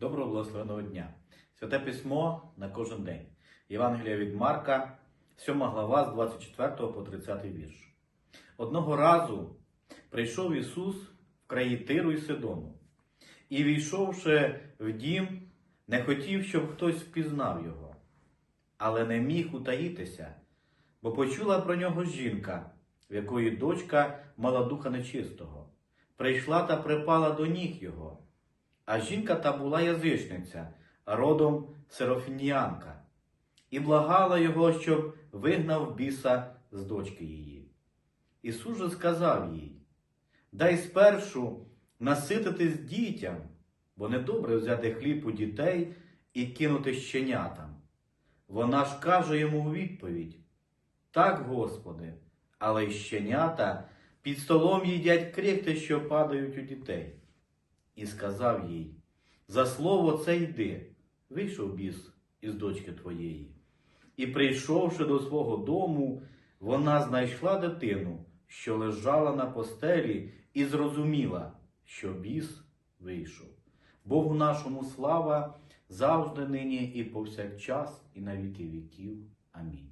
Доброго благословеного дня. Святе письмо на кожен день. Євангелія від Марка, 7 глава з 24 по 30 вірш. Одного разу прийшов Ісус в краї Тиру і Сидону, і, війшовши в дім, не хотів, щоб хтось впізнав його, але не міг утаїтися, бо почула про нього жінка, в якої дочка мала духа нечистого, прийшла та припала до ніг його. А жінка та була язичниця, родом Серофініянка, і благала його, щоб вигнав біса з дочки її. Ісус же сказав їй: Дай спершу насититись дітям, бо недобре взяти хліб у дітей і кинути щенятам. Вона ж каже йому у відповідь: Так, Господи, але й щенята під столом їдять крихти, що падають у дітей. І сказав їй: За слово це йди, вийшов біс із дочки твоєї. І, прийшовши до свого дому, вона знайшла дитину, що лежала на постелі, і зрозуміла, що біс вийшов. Богу нашому слава завжди нині і повсякчас, і на віки віків. Амінь.